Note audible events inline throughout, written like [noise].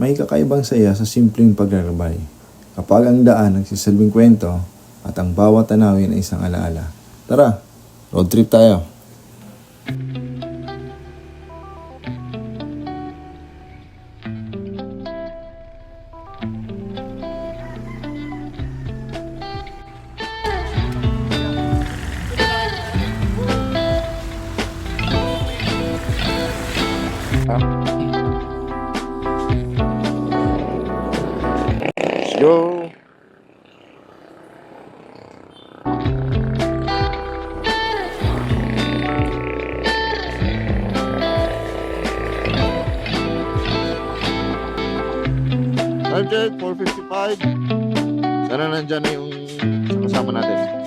May kakaibang saya sa simpleng paglalakbay. Kapag ang daan nagsisilbing kwento at ang bawat tanawin ay isang alaala. Tara, road trip tayo. Let's Time check, 4.55. Sana nandyan na yung kasama natin.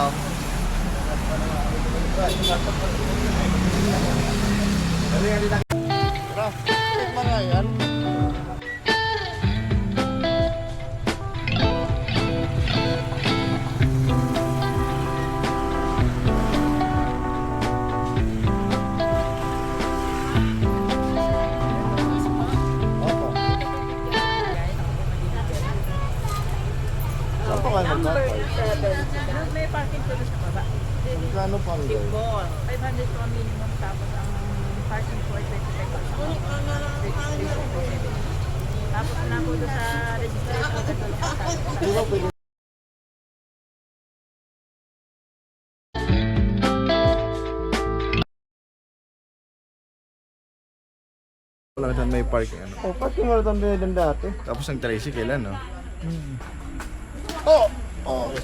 Wala. Tara, check mga yan. Pa kayo nagtatay? May parking po sa baba. Magkano pa ang gawin? Ball. 500 po ang minimum tapos ang parking po ay 25 bucks. Registration po 70. Tapos na po sa registration? Wala dyan may parking ano. Oh, pati mo rin binilin dati. Tapos ang tricycle ano. Oh! Oh,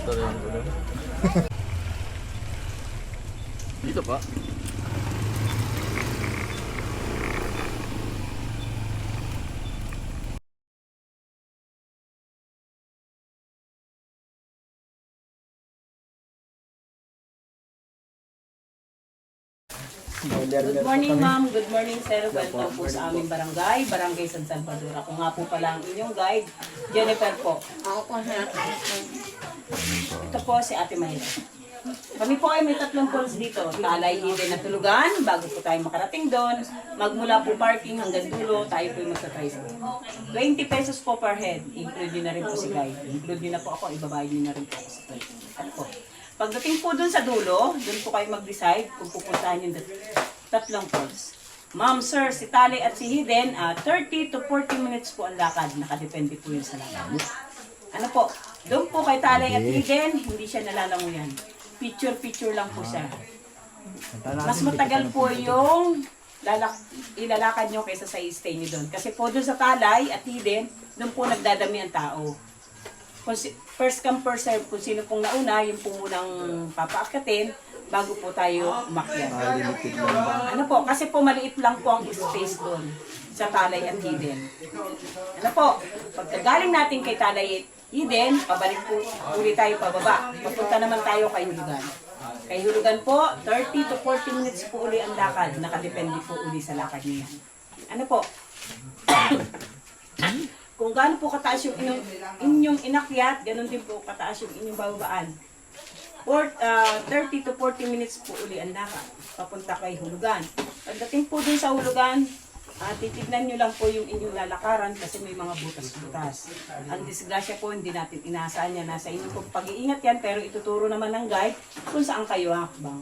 ko doon. Dito pa? Good morning ma'am, good morning sir. Welcome po sa aming barangay, Barangay San Salvador. Ako nga po pala ang inyong guide, Jennifer po. Ito po si Ate Mahira. Kami po ay may tatlong pools dito. Talay hidden na tulugan, bago po tayo makarating doon. Magmula po parking hanggang dulo, tayo po ay magsa-tricycle. 20 pesos po per head. Include nyo na rin po si guide. Include nyo na po ako, ibabayad nyo na rin po ako sa tricycle. Ano po? Pagdating po doon sa dulo, doon po kayo mag-decide kung pupuntahan yung tatlong pools. Ma'am, sir, si Tali at si Hidden, ah, 30 to 40 minutes po ang lakad. Nakadepende po yun sa lakad. Ano po, doon po kay Talay at Eden, hindi siya nalalanguyan. Picture-picture lang po siya. Mas matagal po yung lalak ilalakad nyo kaysa sa stay nyo doon. Kasi po doon sa Talay at Eden, doon po nagdadami ang tao. Kung si- first come first serve, kung sino pong nauna, yung po munang papaakatin bago po tayo umakyat. Ano po, kasi po maliit lang po ang space doon sa Talay at Eden. Ano po, pagkagaling natin kay Talay at Eden, pabalik po uli tayo pababa. Papunta naman tayo kay Hulugan. Kay Hulugan po, 30 to 40 minutes po uli ang lakad. Nakadepende po uli sa lakad niya. Ano po? [coughs] [coughs] Kung gaano po kataas yung inyong, inyong inakyat, ganun din po kataas yung inyong bababaan. Or, ah, 30 to 40 minutes po uli ang lakad. Papunta kay Hulugan. Pagdating po dun sa Hulugan, ah, titignan nyo lang po yung inyong lalakaran kasi may mga butas-butas. Ang disgrasya po, hindi natin inaasahan yan. Nasa inyong pag-iingat yan, pero ituturo naman ng guide kung saan kayo hakbang.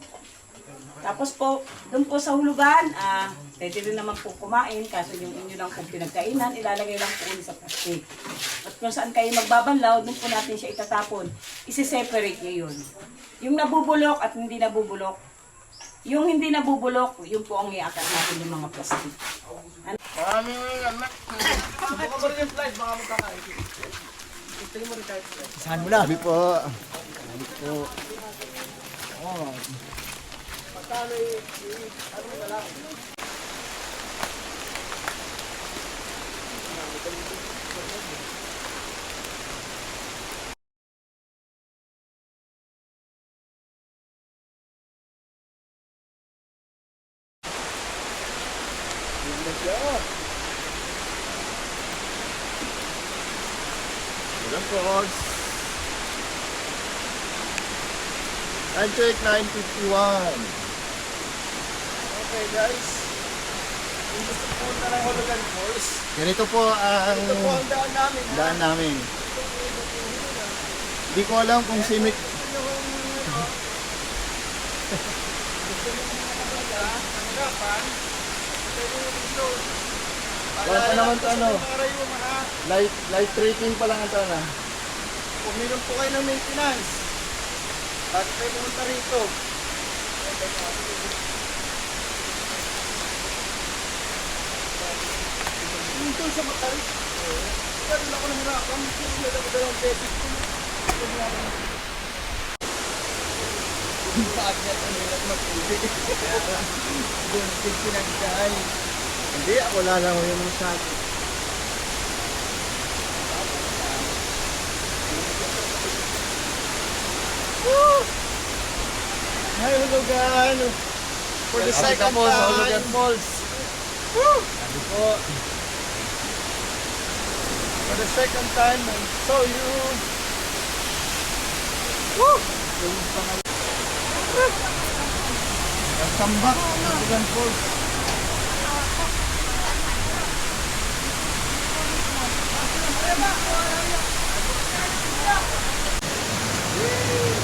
Tapos po, doon po sa hulugan, ah, pwede rin naman po kumain, kaso yung inyo lang pong pinagkainan, ilalagay lang po sa plastic. At kung saan kayo magbabanlaw, doon po natin siya itatapon. Isi-separate niyo yun. Yung nabubulok at hindi nabubulok, yung hindi nabubulok, yun po ang iakat natin yung mga plastic. Sabi po. paano i-ano Antique 951. Okay guys, kung gusto po na ng Hulugan Falls, Ganito po ang ito po ang daan namin. ha? daan namin. Di ko alam kung si Mick Hanggapan, pwede yung dito. Wala pa naman to, ano? Para yung mga, light, light rating pa lang ito na. kung meron po kayo ng maintenance, bakit kayo pumunta rito? Dito sa Matari. Pero na ako nahirapan. Kasi wala ko dalawang debit ko. Bakit ang hirap mag-uwi? Doon din pinagkay. Hindi, ako lalang yung masyado. Hi, Hulugan! For the second time. Hulugan Falls. Sabi po. for the second time and show you Woo! Welcome back to Sudan Falls Woo!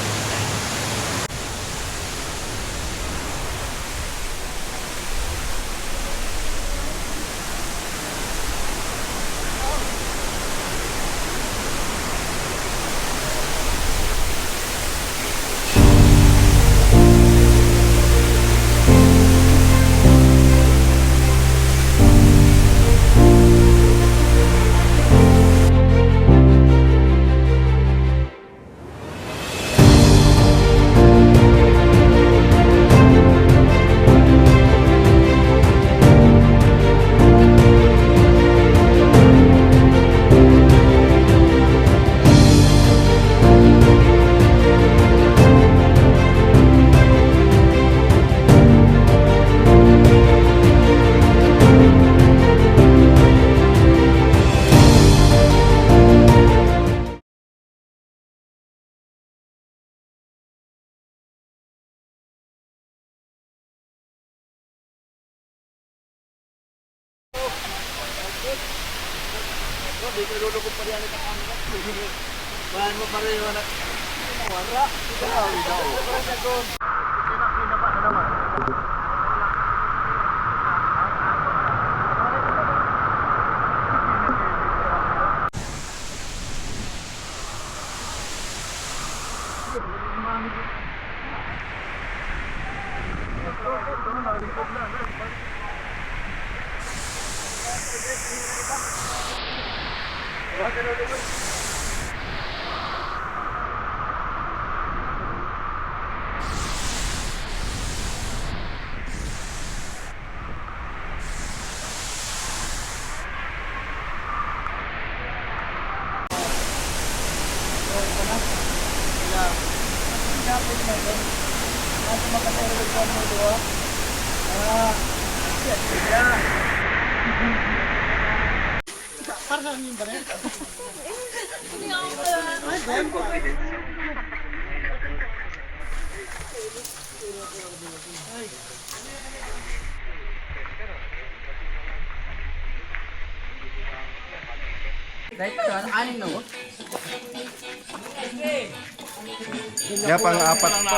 Grabe, nilulukot pa rin ang camera. [laughs] Bahan mo pa rin yung anak. Wala. Grabe daw. Thank you. Kaya pang apat po.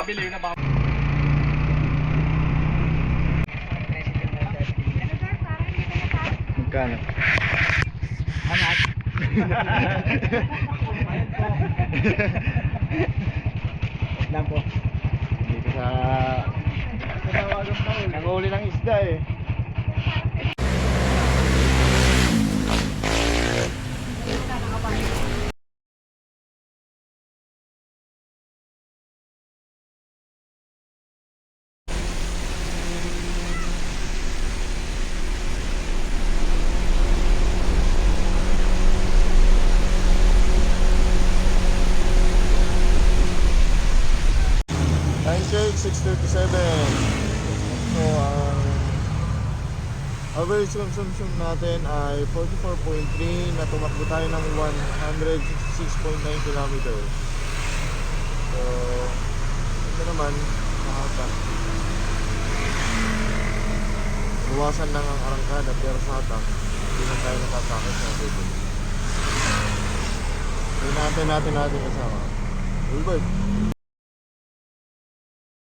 Magkano? Lang po. Dito sa... Nanguli ng isda eh. Time check, 6.37. So, ang average consumption natin ay 44.3 na tumakbo tayo ng 166.9 kilometers. So, ito naman, nakaka. Buwasan lang ang arangkada pero sa hatak, hindi na tayo natatakot sa video. Tingnan natin natin kasama. Wilbert,